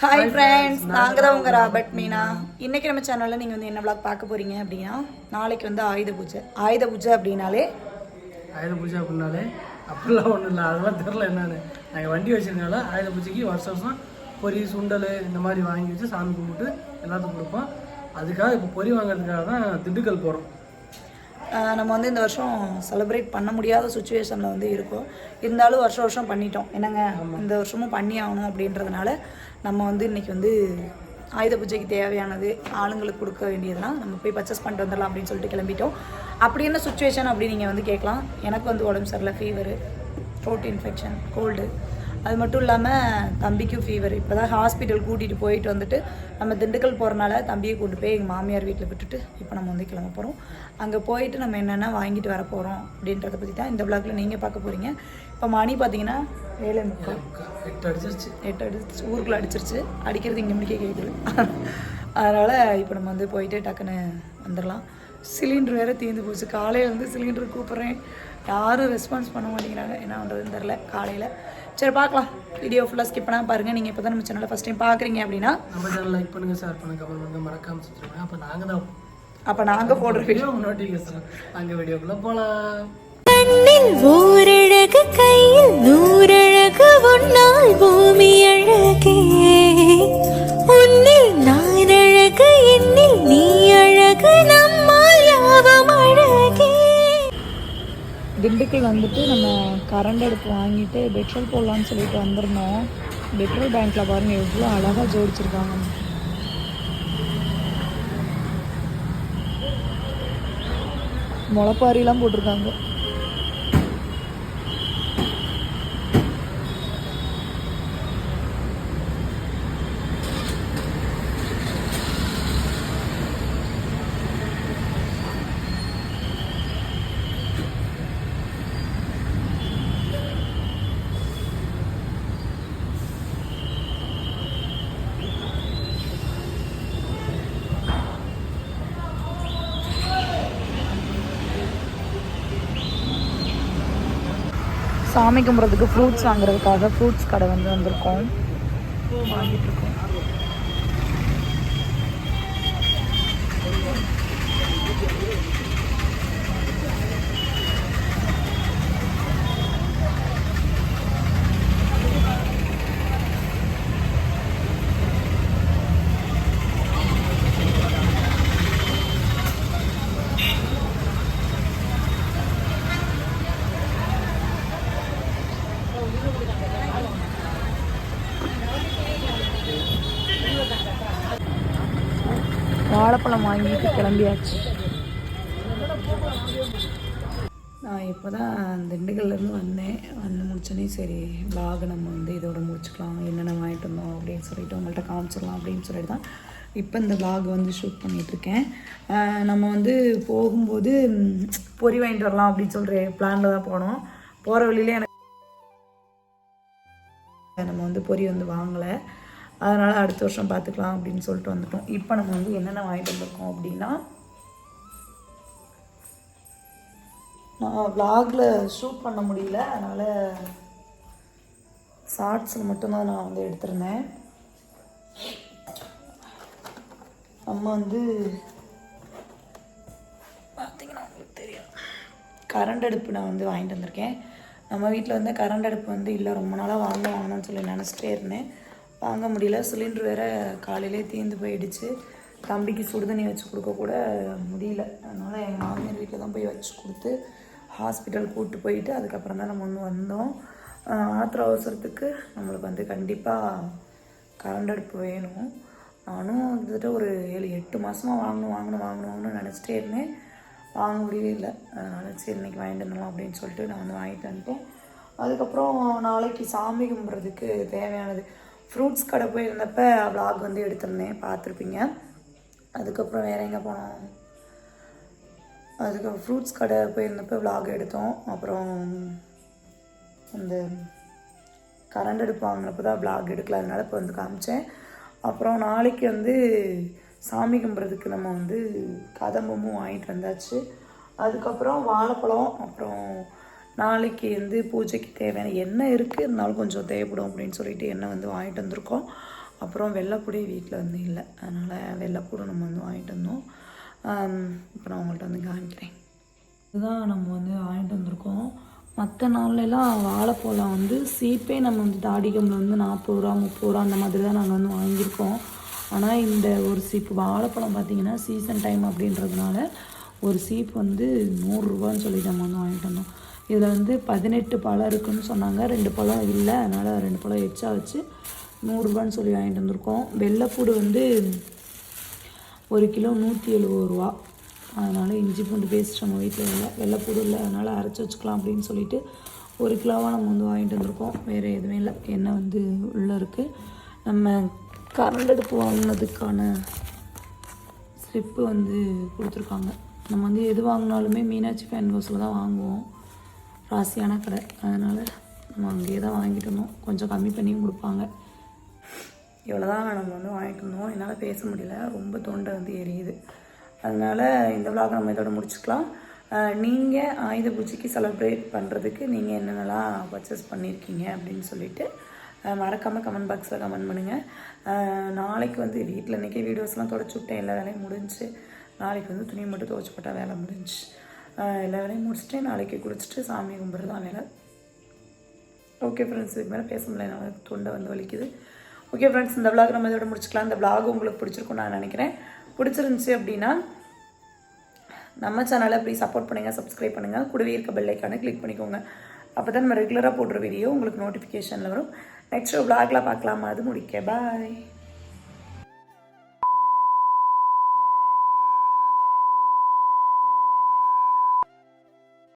Hi friends நாங்கள் தான் உங்கள் ராபர்ட் மீனா. இன்னைக்கு நம்ம சேனலில் நீங்கள் வந்து என்ன vlog பார்க்க போறீங்க அப்படின்னா நாளைக்கு வந்து ஆயுத பூஜை. ஆயுத பூஜை அப்படின்னாலே ஆயுத பூஜை அப்படின்னாலே அப்படிலாம் ஒன்றும் இல்லை. அதெல்லாம் தெரில என்னன்னு. நாங்கள் வண்டி வச்சிருக்கனால ஆயுத பூஜைக்கு வருஷம் வருஷம் பொரி சுண்டல் இந்த மாதிரி வாங்கி வச்சு சாமி கும்பிட்டு எல்லாத்துக்கும் கொடுப்போம். அதுக்காக இப்போ பொரி வாங்குறதுக்காக தான் திண்டுக்கல் போகிறோம் நம்ம வந்து இந்த வருஷம் செலிப்ரேட் பண்ண முடியாத சுச்சுவேஷனில் வந்து இருக்கோம். இருந்தாலும் வருஷம் வருஷம் பண்ணிட்டோம். என்னங்க? இந்த வருஷமும் பண்ணி ஆகணும் அப்படின்றதுனால நம்ம வந்து இன்றைக்கி வந்து ஆயுத பூஜைக்கு தேவையானது ஆளுங்களுக்கு கொடுக்க வேண்டியதுலாம் நம்ம போய் பர்ச்சேஸ் பண்ணிட்டு வந்துடலாம் அப்படின்னு சொல்லிட்டு கிளம்பிட்டோம். அப்படி என்ன சுச்சுவேஷன் அப்படி நீங்கள் வந்து கேட்கலாம். எனக்கு வந்து உடம்பு சரியில்லை ஃபீவரு த்ரோட் இன்ஃபெக்ஷன் கோல்டு அது மட்டும் இல்லாமல் தம்பிக்கும் ஃபீவர் இப்போ தான் ஹாஸ்பிட்டல் கூட்டிகிட்டு போயிட்டு வந்துட்டு நம்ம திண்டுக்கல் போகிறனால தம்பியை கூட்டு போய் எங்கள் மாமியார் வீட்டில் விட்டுட்டு இப்போ நம்ம வந்து கிளம்ப போகிறோம் அங்கே போயிட்டு நம்ம என்னென்ன வாங்கிட்டு வர போகிறோம் அப்படின்றத பற்றி தான் இந்த விளாகில் நீங்கள் பார்க்க போகிறீங்க இப்போ மணி பார்த்தீங்கன்னா ஏழு முக்கால். எட்டு அடிச்சிருச்சு. எட்டு அடிச்சு ஊருக்குள்ளே அடிச்சிருச்சு. அடிக்கிறது இங்கே முடிக்க கேட்குது அதனால் இப்போ நம்ம வந்து போயிட்டு டக்குன்னு வந்துடலாம் சிலிண்டர் வேறு தீர்ந்து போச்சு. காலையில் வந்து சிலிண்டர் கூப்பிட்றேன். யாரும் ரெஸ்பான்ஸ் பண்ண மாட்டேங்கிறாங்க. என்ன பண்ணுறதுன்னு தெரில காலையில் சரி பார்க்கலாம். வீடியோ ஃபுல்லாக ஸ்கிப் பண்ணால் பாருங்கள் நீங்கள் இப்போ தான் நம்ம சேனலை ஃபஸ்ட் டைம் பார்க்குறீங்க அப்படின்னா. நம்ம சேனல் லைக் பண்ணுங்கள் ஷேர் பண்ணுங்கள் கமெண்ட் பண்ணுங்கள் மறக்காம சுற்றுருங்க அப்போ நாங்கள் தான் அப்போ நாங்கள் போடுற வீடியோ வீடியோ நோட்டிஃபிகேஷன் அங்கே வீடியோக்குள்ளே போகலாம் கண்ணில் ஓரழகு கையில் நூறழகு உன்னால் பூமி அழகே. உன்னில் நான் அழகு என்னில் நீ அழகு நம்மால் யாவும் அழகே. திண்டுக்கல் வந்துட்டு நம்ம கரண்ட் அடுப்பு வாங்கிட்டு பெட்ரோல் போடலான்னு சொல்லிட்டு வந்திருந்தோம். பெட்ரோல் பேங்க்கில் பாருங்கள் எவ்வளோ அழகாக ஜோடிச்சிருக்காங்க. முளப்பாரிலாம் போட்டிருக்காங்க. சாமி கும்பிட்றதுக்கு ஃப்ரூட்ஸ் வாங்குறதுக்காக ஃப்ரூட்ஸ் கடை வந்து வந்திருக்கோம். வாங்கிட்டு இருக்கோம் வாழைப்பழம் வாங்கிட்டு கிளம்பியாச்சு. நான் இப்போ தான் திண்டுக்கல்லேருந்து வந்தேன். வந்து முடிச்சோன்னே சரி vlog நம்ம வந்து இதோட முடிச்சுக்கலாம். என்னென்ன வாங்கிட்டு வந்தோம் அப்படின்னு சொல்லிட்டு உங்கள்கிட்ட காமிச்சிடலாம் அப்படின்னு சொல்லிட்டு தான் இப்போ இந்த பிளாக் வந்து ஷூட் பண்ணிகிட்ருக்கேன் நம்ம வந்து போகும்போது பொறி பொரி வாங்கிட்டு வரலாம் அப்படின்னு சொல்கிற பிளானில் தான் போனோம். போகிற வழியிலே எனக்கு நம்ம வந்து பொரி வந்து வாங்கலை. அதனால் அடுத்த வருஷம் பார்த்துக்கலாம் அப்படின்னு சொல்லிட்டு வந்துட்டோம். இப்போ நம்ம வந்து என்னென்ன வாங்கிட்டு வந்திருக்கோம் அப்படின்னா நான் விலாகில் ஷூட் பண்ண முடியல. அதனால் ஷார்ட்ஸில் மட்டும்தான் நான் வந்து எடுத்திருந்தேன். நம்ம வந்து பார்த்தீங்கன்னா உங்களுக்கு தெரியும். கரண்ட் அடுப்பு நான் வந்து வாங்கிட்டு வந்திருக்கேன். நம்ம வீட்டில் வந்து கரண்ட் அடுப்பு வந்து இல்லை ரொம்ப நாளாக வாங்க வாங்கணும்னு சொல்லி நினச்சிட்டே இருந்தேன். வாங்க முடியல. சிலிண்டர் வேற காலையிலே தீர்ந்து போயிடுச்சு. தம்பிக்கு சுடுதண்ணி வச்சு கொடுக்க கூட முடியல. அதனால் எங்கள் மாமியார் வீட்டில் தான் போய் வச்சு கொடுத்து ஹாஸ்பிட்டல் கூப்பிட்டு போயிட்டு அதுக்கப்புறம் தான் நம்ம ஒன்று வந்தோம். ஆத்திர அவசரத்துக்கு நம்மளுக்கு வந்து கண்டிப்பாக கரண்ட் அடுப்பு வேணும். நானும் கிட்டத்தட்ட ஒரு ஏழு எட்டு மாதமாக வாங்கணும் வாங்கணும் வாங்கணும் வாங்கணும்னு நினச்சிட்டே இருந்தேன். வாங்க முடியவே இல்லை. அதனால் சரி இன்றைக்கி வாங்கிட்டு வந்துடலாம் அப்படின்னு சொல்லிட்டு நான் வந்து வாங்கிட்டு வந்துட்டேன். அதுக்கப்புறம் நாளைக்கு சாமி கும்பிட்றதுக்கு தேவையானது ஃப்ரூட்ஸ் கடை போயிருந்தப்ப vlog வந்து எடுத்திருந்தேன் பார்த்துருப்பீங்க. அதுக்கப்புறம் வேறு எங்கே போனோம்? அதுக்கப்புறம் ஃப்ரூட்ஸ் கடை போயிருந்தப்ப vlog எடுத்தோம். அப்புறம் அந்த கரண்ட் அடுப்பு வாங்கினப்போ தான் vlog எடுக்கல. அதனால இப்போ வந்து காமிச்சேன். அப்புறம் நாளைக்கு வந்து சாமி கும்பிட்றதுக்கு நம்ம வந்து கதம்பமும் வாங்கிட்டு வந்தாச்சு. அதுக்கப்புறம் வாழைப்பழம் அப்புறம் நாளைக்கு வந்து பூஜைக்கு தேவையான எண்ணெய் இருக்குது இருந்தாலும் கொஞ்சம் தேவைப்படும் அப்படின்னு சொல்லிட்டு எண்ணெய் வந்து வாங்கிட்டு வந்திருக்கோம். அப்புறம் வெள்ளைப்பொடி வீட்டில் வந்து இல்லை. அதனால் வெள்ளைப்பூடு நம்ம வந்து வாங்கிட்டு வந்தோம். இப்போ நான் உங்கள்கிட்ட வந்து காமிக்கிறேன். இதுதான் நம்ம வந்து வாங்கிட்டு வந்திருக்கோம். மற்ற நாள்லலாம் வாழைப்பழம் வந்து சீப்பே நம்ம வந்து தாடிகம்பில் வந்து நாற்பது ரூபா முப்பது ரூபா அந்த மாதிரி தான் நாங்கள் வந்து வாங்கியிருக்கோம். ஆனால் இந்த ஒரு சீப்பு வாழைப்பழம் பார்த்திங்கன்னா சீசன் டைம் அப்படின்றதுனால ஒரு சீப் வந்து நூறுரூவான்னு சொல்லி நம்ம வந்து வாங்கிட்டு வந்தோம். இதில் வந்து பதினெட்டு பழம் இருக்குன்னு சொன்னாங்க. ரெண்டு பழம் இல்லை. அதனால் ரெண்டு பழம் எச்சா வச்சு நூறுரூவான்னு சொல்லி வாங்கிட்டு வந்திருக்கோம். வெள்ளைப்பூடு வந்து ஒரு கிலோ நூற்றி எழுபது ரூபா. அதனால் இஞ்சி பூண்டு பேஸ்ட் நம்ம வீட்டில் இல்லை. வெள்ளைப்பூடு இல்லை. அதனால் அரைச்சி வச்சுக்கலாம் அப்படின்னு சொல்லிட்டு ஒரு கிலோவாக நம்ம வந்து வாங்கிட்டு வந்திருக்கோம். வேறு எதுவுமே இல்லை. எண்ணெய் வந்து உள்ளே இருக்குது நம்ம கரண்ட் அடுப்பு வாங்கினதுக்கான ஸ்லிப்பு வந்து கொடுத்துருக்காங்க. நம்ம வந்து எது வாங்கினாலுமே மீனாட்சி ஃபேன் ஹவுஸில் தான் வாங்குவோம். ராசியான கடை. அதனால் நம்ம அங்கேயே தான் வாங்கிட்டு கொஞ்சம் கம்மி பண்ணியும் கொடுப்பாங்க. இவ்வளோதான் நம்ம வந்து வாங்கிட்டு இருந்தோம் என்னால் பேச முடியல. ரொம்ப தொண்டை வந்து எரியுது. அதனால் இந்த vlog நம்ம இதோட முடிச்சுக்கலாம். நீங்கள் ஆயுத பூஜைக்கு செலிப்ரேட் பண்ணுறதுக்கு நீங்கள் என்னென்னலாம் பர்ச்சேஸ் பண்ணியிருக்கீங்க அப்படின்னு சொல்லிட்டு மறக்காமல் கமெண்ட் பாக்ஸில் கமெண்ட் பண்ணுங்கள் நாளைக்கு வந்து வீட்டில் இன்றைக்கி வீடியோஸ்லாம் தொடச்சி விட்டேன். எல்லா வேலையும் முடிஞ்சுச்சு நாளைக்கு வந்து துணி மட்டும் துவச்சி போட்டால் வேலை முடிஞ்சுச்சு. எல்லா வேலையும் முடிச்சுட்டு நாளைக்கு குளிச்சுட்டு சாமி கும்பிட்றது தான் வேலை. ஓகே ஃப்ரெண்ட்ஸ் இதுக்கு மேலே பேச முடியல. என்னால் தொண்டை வந்து வலிக்குது. ஓகே ஃப்ரெண்ட்ஸ் இந்த விளாக் நம்ம இதோட முடிச்சுக்கலாம். இந்த விளாக் உங்களுக்கு பிடிச்சிருக்கும் நான் நினைக்கிறேன். பிடிச்சிருந்துச்சி அப்படின்னா நம்ம சேனலை ப்ளீஸ் சப்போர்ட் பண்ணுங்கள் சப்ஸ்கிரைப் பண்ணுங்கள் கூடவே இருக்க பெல் கிளிக் பண்ணிக்கோங்க. அப்போ தான் நம்ம ரெகுலராக போடுற வீடியோ உங்களுக்கு நோட்டிஃபிகேஷனில் வரும். நெக்ஸ்ட் விளாகில் பார்க்கலாமா? அது முடிக்க. பாய்